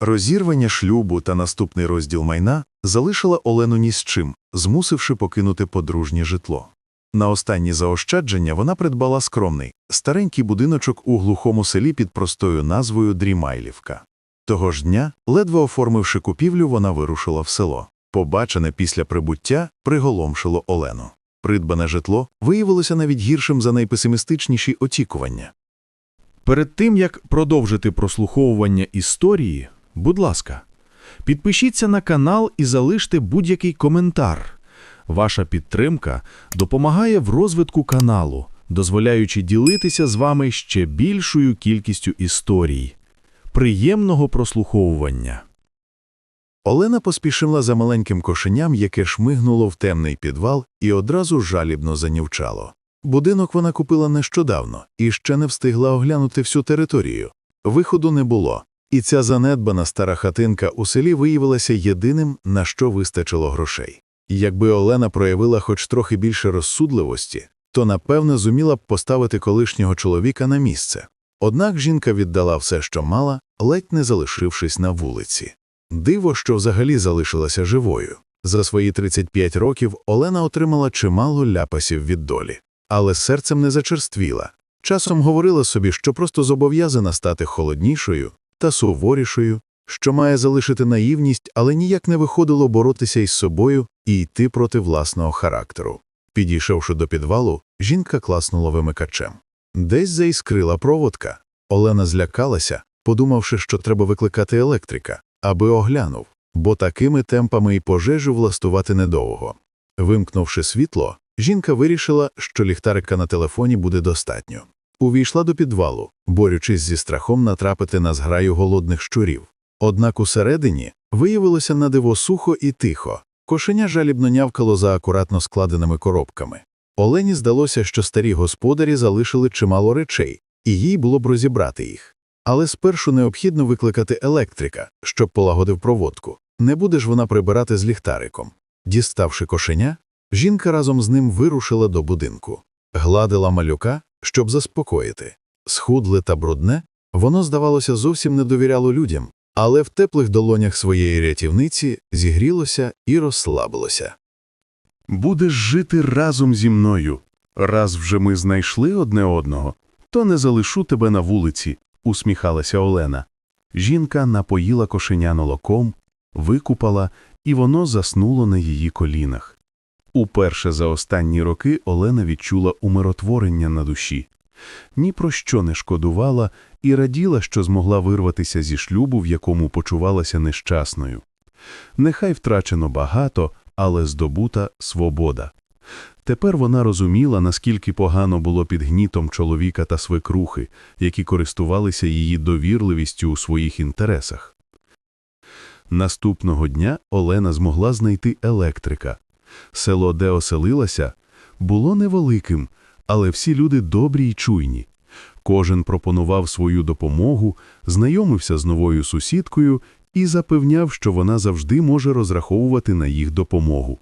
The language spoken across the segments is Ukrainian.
Розірвання шлюбу та наступний розділ майна залишила Олену ні з чим, змусивши покинути подружнє житло. На останні заощадження вона придбала скромний, старенький будиночок у глухому селі під простою назвою Дрімайлівка. Того ж дня, ледве оформивши купівлю, вона вирушила в село. Побачене після прибуття приголомшило Олену. Придбане житло виявилося навіть гіршим за найпесимістичніші очікування. Перед тим, як продовжити прослуховування історії, будь ласка, підпишіться на канал і залиште будь-який коментар. Ваша підтримка допомагає в розвитку каналу, дозволяючи ділитися з вами ще більшою кількістю історій. Приємного прослуховування! Олена поспішила за маленьким кошеням, яке шмигнуло в темний підвал і одразу жалібно занівчало. Будинок вона купила нещодавно і ще не встигла оглянути всю територію. Виходу не було, і ця занедбана стара хатинка у селі виявилася єдиним, на що вистачило грошей. Якби Олена проявила хоч трохи більше розсудливості, то напевно зуміла б поставити колишнього чоловіка на місце. Однак жінка віддала все, що мала, ледь не залишившись на вулиці. Диво, що взагалі залишилася живою. За свої 35 років Олена отримала чимало ляпасів від долі. Але серцем не зачерствіла. Часом говорила собі, що просто зобов'язана стати холоднішою та суворішою, що має залишити наївність, але ніяк не виходило боротися із собою і йти проти власного характеру. Підійшовши до підвалу, жінка класнула вимикачем. Десь заіскрила проводка. Олена злякалася, подумавши, що треба викликати електрика, аби оглянув, бо такими темпами і пожежу влаштувати недовго. Вимкнувши світло, жінка вирішила, що ліхтарика на телефоні буде достатньо. Увійшла до підвалу, борючись зі страхом натрапити на зграю голодних щурів. Однак усередині виявилося на диво сухо і тихо. Кошеня жалібно нявкало за акуратно складеними коробками. Олені здалося, що старі господарі залишили чимало речей, і їй було б розібрати їх. Але спершу необхідно викликати електрика, щоб полагодив проводку. Не буде ж вона прибирати з ліхтариком. Діставши кошеня, жінка разом з ним вирушила до будинку. Гладила малюка, щоб заспокоїти. Схудле та брудне, воно, здавалося, зовсім не довіряло людям, але в теплих долонях своєї рятівниці зігрілося і розслабилося. Будеш жити разом зі мною. Раз вже ми знайшли одне одного, то не залишу тебе на вулиці, усміхалася Олена. Жінка напоїла кошеня молоком, викупала, і воно заснуло на її колінах. Уперше за останні роки Олена відчула умиротворення на душі. Ні про що не шкодувала і раділа, що змогла вирватися зі шлюбу, в якому почувалася нещасною. Нехай втрачено багато, але здобута свобода. Тепер вона розуміла, наскільки погано було під гнітом чоловіка та свекрухи, які користувалися її довірливістю у своїх інтересах. Наступного дня Олена змогла знайти електрика. Село, де оселилася, було невеликим, але всі люди добрі й чуйні. Кожен пропонував свою допомогу, знайомився з новою сусідкою і запевняв, що вона завжди може розраховувати на їх допомогу.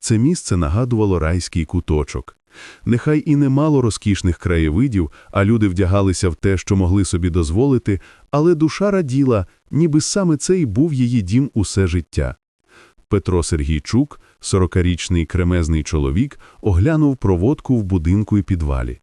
Це місце нагадувало райський куточок. Нехай і не мало розкішних краєвидів, а люди вдягалися в те, що могли собі дозволити, але душа раділа, ніби саме це й був її дім усе життя. Петро Сергійчук, сорокарічний кремезний чоловік, оглянув проводку в будинку і підвалі.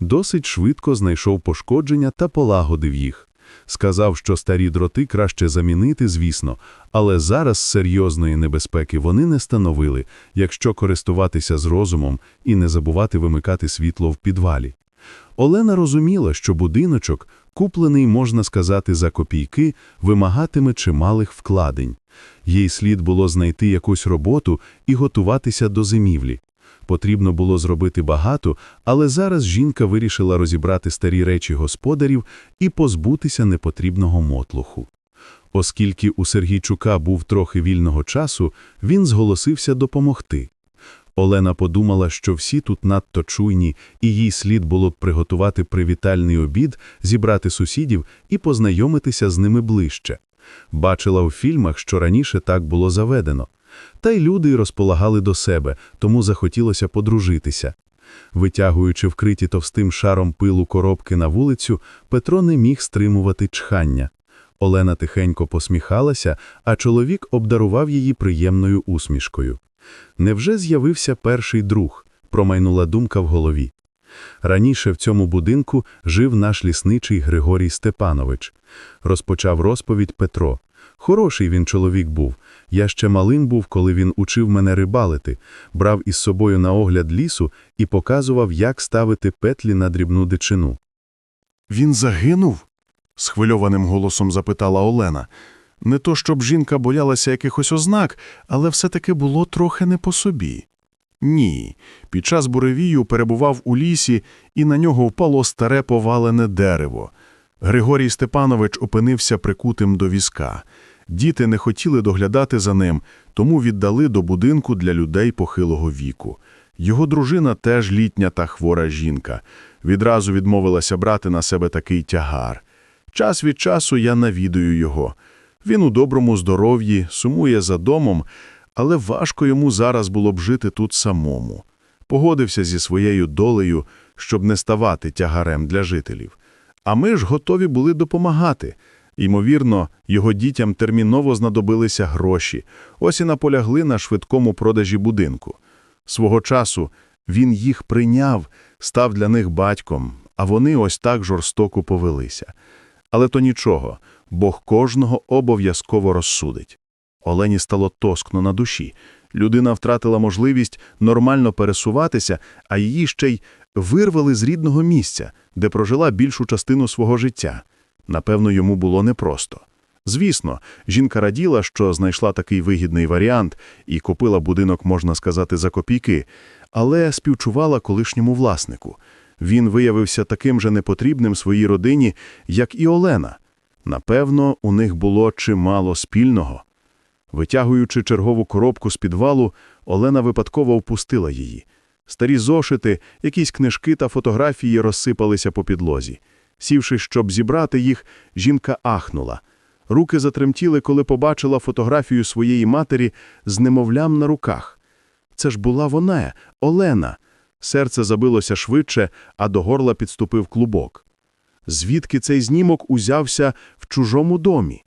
Досить швидко знайшов пошкодження та полагодив їх. Сказав, що старі дроти краще замінити, звісно, але зараз серйозної небезпеки вони не становили, якщо користуватися з розумом і не забувати вимикати світло в підвалі. Олена розуміла, що будиночок, куплений, можна сказати, за копійки, вимагатиме чималих вкладень. Їй слід було знайти якусь роботу і готуватися до зимівлі. Потрібно було зробити багато, але зараз жінка вирішила розібрати старі речі господарів і позбутися непотрібного мотлуху. Оскільки у Сергійчука був трохи вільного часу, він зголосився допомогти. Олена подумала, що всі тут надто чуйні, і їй слід було б приготувати привітальний обід, зібрати сусідів і познайомитися з ними ближче. Бачила у фільмах, що раніше так було заведено. Та й люди розполагали до себе, тому захотілося подружитися. Витягуючи вкриті товстим шаром пилу коробки на вулицю, Петро не міг стримувати чхання. Олена тихенько посміхалася, а чоловік обдарував її приємною усмішкою. Невже з'явився перший друг? промайнула думка в голові. Раніше в цьому будинку жив наш лісничий Григорій Степанович. Розпочав розповідь Петро. Хороший він чоловік був. Я ще малим був, коли він учив мене рибалити, брав із собою на огляд лісу і показував, як ставити петлі на дрібну дичину. Він загинув? схвильованим голосом запитала Олена. Не то, щоб жінка боялася якихось ознак, але все-таки було трохи не по собі. Ні, під час буревію перебував у лісі, і на нього впало старе повалене дерево. Григорій Степанович опинився прикутим до візка. Діти не хотіли доглядати за ним, тому віддали до будинку для людей похилого віку. Його дружина теж літня та хвора жінка. Відразу відмовилася брати на себе такий тягар. Час від часу я навідую його. Він у доброму здоров'ї, сумує за домом, але важко йому зараз було б жити тут самому. Погодився зі своєю долею, щоб не ставати тягарем для жителів. А ми ж готові були допомагати. Ймовірно, його дітям терміново знадобилися гроші, ось і наполягли на швидкому продажі будинку. Свого часу він їх прийняв, став для них батьком, а вони ось так жорстоко повелися. Але то нічого, Бог кожного обов'язково розсудить. Олені стало тоскно на душі. Людина втратила можливість нормально пересуватися, а її ще й вирвали з рідного місця, де прожила більшу частину свого життя. Напевно, йому було непросто. Звісно, жінка раділа, що знайшла такий вигідний варіант і купила будинок, можна сказати, за копійки, але співчувала колишньому власнику. Він виявився таким же непотрібним своїй родині, як і Олена. Напевно, у них було чимало спільного. Витягуючи чергову коробку з підвалу, Олена випадково впустила її. Старі зошити, якісь книжки та фотографії розсипалися по підлозі. Сівши, щоб зібрати їх, жінка ахнула. Руки затремтіли, коли побачила фотографію своєї матері з немовлям на руках. Це ж була вона, Олена. Серце забилося швидше, а до горла підступив клубок. Звідки цей знімок узявся в чужому домі?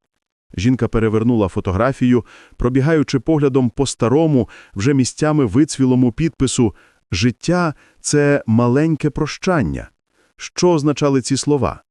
Жінка перевернула фотографію, пробігаючи поглядом по старому, вже місцями вицвілому підпису «Життя – це маленьке прощання». Що означали ці слова?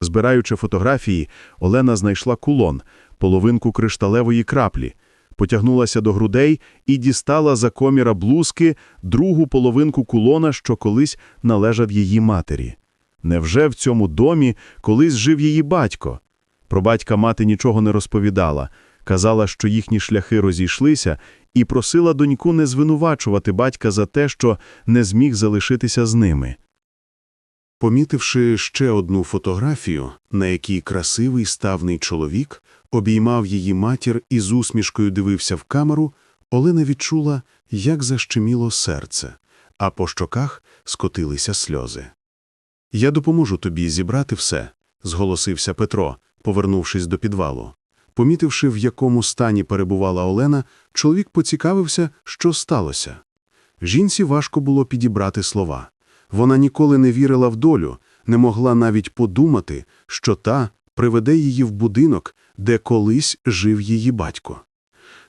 Збираючи фотографії, Олена знайшла кулон, половинку кришталевої краплі, потягнулася до грудей і дістала за коміра блузки другу половинку кулона, що колись належав її матері. Невже в цьому домі колись жив її батько? Про батька мати нічого не розповідала, казала, що їхні шляхи розійшлися, і просила доньку не звинувачувати батька за те, що не зміг залишитися з ними. Помітивши ще одну фотографію, на якій красивий ставний чоловік обіймав її матір і з усмішкою дивився в камеру, Олена відчула, як защеміло серце, а по щоках скотилися сльози. «Я допоможу тобі зібрати все», – зголосився Петро, повернувшись до підвалу. Помітивши, в якому стані перебувала Олена, чоловік поцікавився, що сталося. Жінці важко було підібрати слова. Вона ніколи не вірила в долю, не могла навіть подумати, що та приведе її в будинок, де колись жив її батько.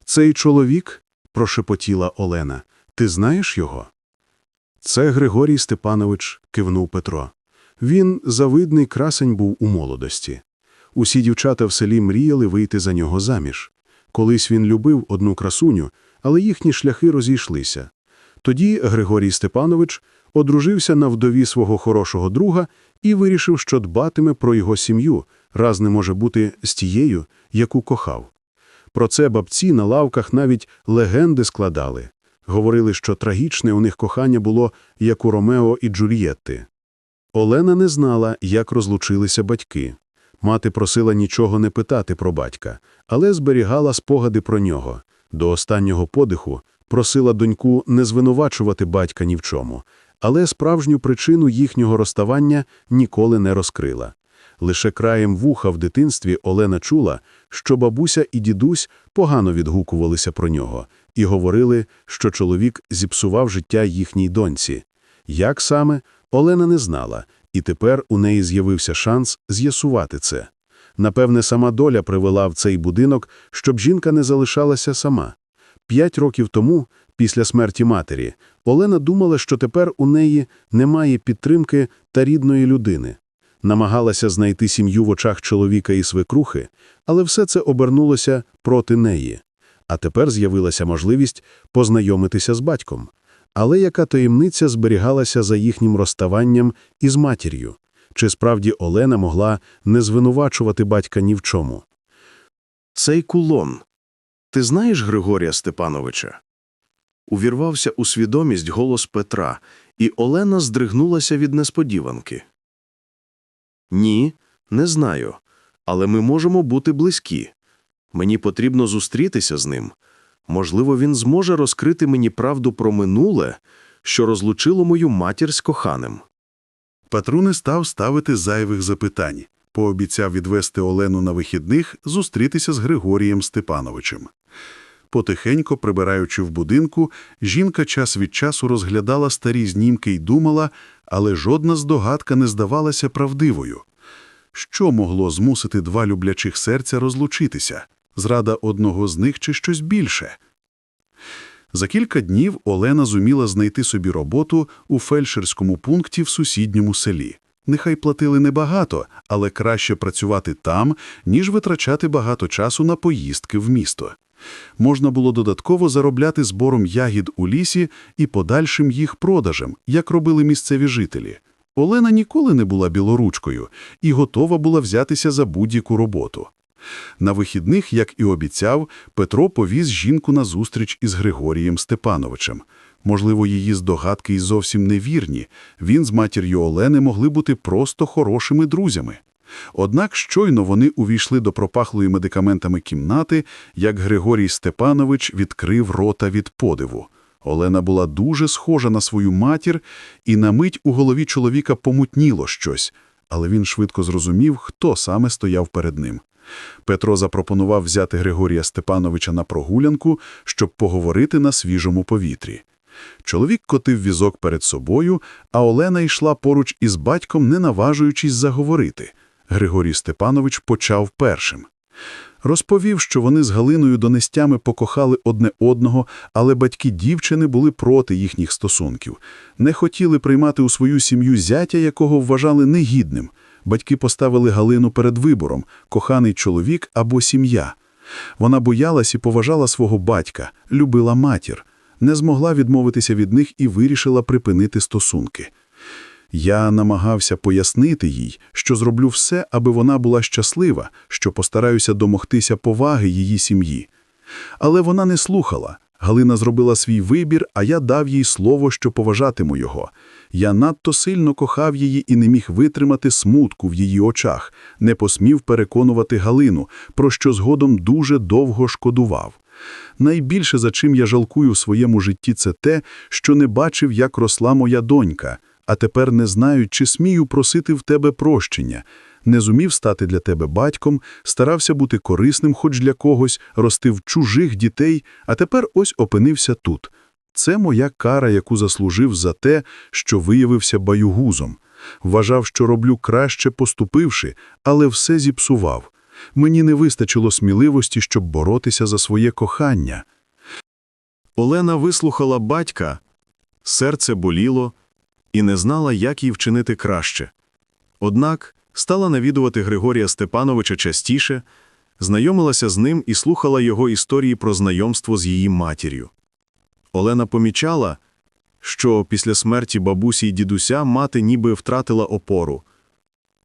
«Цей чоловік?» – прошепотіла Олена. «Ти знаєш його?» «Це Григорій Степанович», – кивнув Петро. Він завидний красень був у молодості. Усі дівчата в селі мріяли вийти за нього заміж. Колись він любив одну красуню, але їхні шляхи розійшлися. Тоді Григорій Степанович одружився на вдові свого хорошого друга і вирішив, що дбатиме про його сім'ю, раз не може бути з тією, яку кохав. Про це бабці на лавках навіть легенди складали. Говорили, що трагічне у них кохання було, як у Ромео і Джульєтти. Олена не знала, як розлучилися батьки. Мати просила нічого не питати про батька, але зберігала спогади про нього. До останнього подиху просила доньку не звинувачувати батька ні в чому, але справжню причину їхнього розставання ніколи не розкрила. Лише краєм вуха в дитинстві Олена чула, що бабуся і дідусь погано відгукувалися про нього і говорили, що чоловік зіпсував життя їхній доньці. Як саме, Олена не знала, і тепер у неї з'явився шанс з'ясувати це. Напевне, сама доля привела в цей будинок, щоб жінка не залишалася сама. П'ять років тому, після смерті матері, Олена думала, що тепер у неї немає підтримки та рідної людини. Намагалася знайти сім'ю в очах чоловіка і свекрухи, але все це обернулося проти неї. А тепер з'явилася можливість познайомитися з батьком. Але яка таємниця зберігалася за їхнім розставанням із матір'ю? Чи справді Олена могла не звинувачувати батька ні в чому? Цей кулон. Ти знаєш Григорія Степановича? Увірвався у свідомість голос Петра, і Олена здригнулася від несподіванки. Ні, не знаю, але ми можемо бути близькі. Мені потрібно зустрітися з ним. Можливо, він зможе розкрити мені правду про минуле, що розлучило мою матір з коханим. Петру не став ставити зайвих запитань. Пообіцяв відвести Олену на вихідних зустрітися з Григорієм Степановичем. Потихенько прибираючи в будинку, жінка час від часу розглядала старі знімки й думала, але жодна здогадка не здавалася правдивою. Що могло змусити два люблячих серця розлучитися? Зрада одного з них чи щось більше? За кілька днів Олена зуміла знайти собі роботу у фельдшерському пункті в сусідньому селі. Нехай платили небагато, але краще працювати там, ніж витрачати багато часу на поїздки в місто. Можна було додатково заробляти збором ягід у лісі і подальшим їх продажем, як робили місцеві жителі. Олена ніколи не була білоручкою і готова була взятися за будь-яку роботу. На вихідних, як і обіцяв, Петро повіз жінку на зустріч із Григорієм Степановичем. Можливо, її здогадки й зовсім невірні. Він з матір'ю Олени могли бути просто хорошими друзями. Однак щойно вони увійшли до пропахлої медикаментами кімнати, як Григорій Степанович відкрив рота від подиву. Олена була дуже схожа на свою матір, і на мить у голові чоловіка помутніло щось, але він швидко зрозумів, хто саме стояв перед ним. Петро запропонував взяти Григорія Степановича на прогулянку, щоб поговорити на свіжому повітрі. Чоловік котив візок перед собою, а Олена йшла поруч із батьком, не наважуючись заговорити. Григорій Степанович почав першим. Розповів, що вони з Галиною донестями покохали одне одного, але батьки дівчини були проти їхніх стосунків. Не хотіли приймати у свою сім'ю зятя, якого вважали негідним. Батьки поставили Галину перед вибором – коханий чоловік або сім'я. Вона боялась і поважала свого батька, любила матір, не змогла відмовитися від них і вирішила припинити стосунки. Я намагався пояснити їй, що зроблю все, аби вона була щаслива, що постараюся домогтися поваги її сім'ї. Але вона не слухала. Галина зробила свій вибір, а я дав їй слово, що поважатиму його. Я надто сильно кохав її і не міг витримати смутку в її очах, не посмів переконувати Галину, про що згодом дуже довго шкодував. Найбільше, за чим я жалкую в своєму житті, це те, що не бачив, як росла моя донька, а тепер не знаю, чи смію просити в тебе прощення. Не зумів стати для тебе батьком, старався бути корисним хоч для когось, ростив чужих дітей, а тепер ось опинився тут. Це моя кара, яку заслужив за те, що виявився баюгузом. Вважав, що роблю краще поступивши, але все зіпсував. Мені не вистачило сміливості, щоб боротися за своє кохання. Олена вислухала батька, серце боліло і не знала, як їй вчинити краще. Однак стала навідувати Григорія Степановича частіше, знайомилася з ним і слухала його історії про знайомство з її матір'ю. Олена помічала, що після смерті бабусі й дідуся мати ніби втратила опору.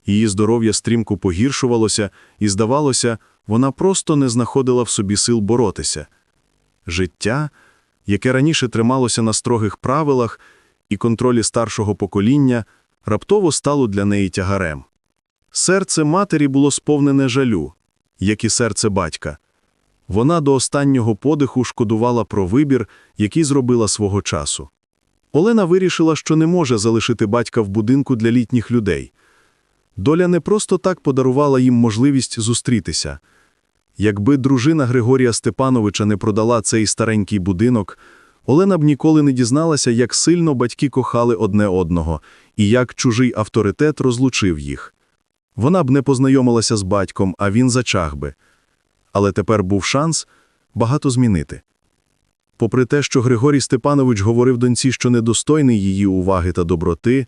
Її здоров'я стрімко погіршувалося, і, здавалося, вона просто не знаходила в собі сил боротися. Життя, яке раніше трималося на строгих правилах і контролі старшого покоління, раптово стало для неї тягарем. Серце матері було сповнене жалю, як і серце батька. Вона до останнього подиху шкодувала про вибір, який зробила свого часу. Олена вирішила, що не може залишити батька в будинку для літніх людей. Доля не просто так подарувала їм можливість зустрітися. Якби дружина Григорія Степановича не продала цей старенький будинок, Олена б ніколи не дізналася, як сильно батьки кохали одне одного і як чужий авторитет розлучив їх. Вона б не познайомилася з батьком, а він зачах би. Але тепер був шанс багато змінити. Попри те, що Григорій Степанович говорив доньці, що недостойний її уваги та доброти,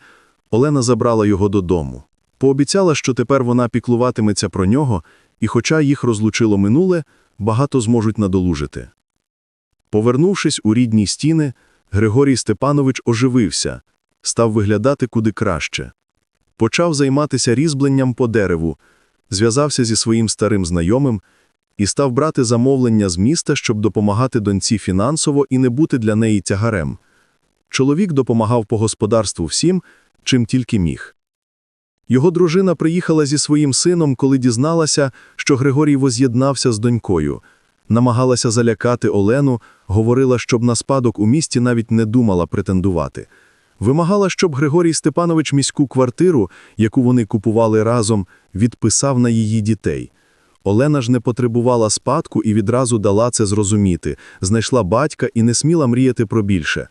Олена забрала його додому. Пообіцяла, що тепер вона піклуватиметься про нього, і хоча їх розлучило минуле, багато зможуть надолужити. Повернувшись у рідні стіни, Григорій Степанович оживився, став виглядати куди краще. Почав займатися різьбленням по дереву, зв'язався зі своїм старим знайомим і став брати замовлення з міста, щоб допомагати доньці фінансово і не бути для неї тягарем. Чоловік допомагав по господарству всім, чим тільки міг. Його дружина приїхала зі своїм сином, коли дізналася, що Григорій воз'єднався з донькою. Намагалася залякати Олену, говорила, щоб на спадок у місті навіть не думала претендувати. Вимагала, щоб Григорій Степанович міську квартиру, яку вони купували разом, відписав на її дітей. Олена ж не потребувала спадку і відразу дала це зрозуміти, знайшла батька і не сміла мріяти про більше.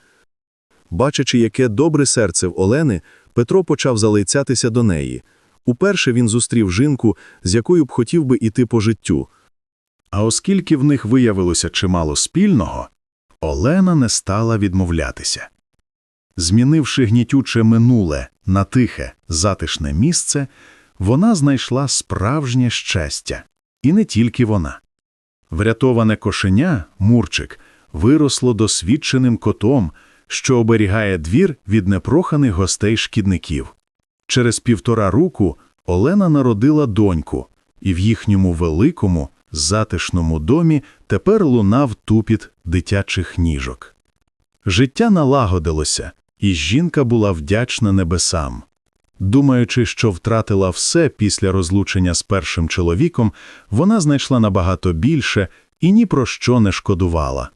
Бачачи, яке добре серце в Олени, Петро почав залицятися до неї. Уперше він зустрів жінку, з якою б хотів би іти по життю. А оскільки в них виявилося чимало спільного, Олена не стала відмовлятися. Змінивши гнітюче минуле на тихе, затишне місце, вона знайшла справжнє щастя. І не тільки вона. Врятоване кошеня, Мурчик, виросло досвідченим котом, що оберігає двір від непроханих гостей шкідників. Через півтора року Олена народила доньку, і в їхньому великому, затишному домі тепер лунав тупіт дитячих ніжок. Життя налагодилося, і жінка була вдячна небесам. Думаючи, що втратила все після розлучення з першим чоловіком, вона знайшла набагато більше і ні про що не шкодувала.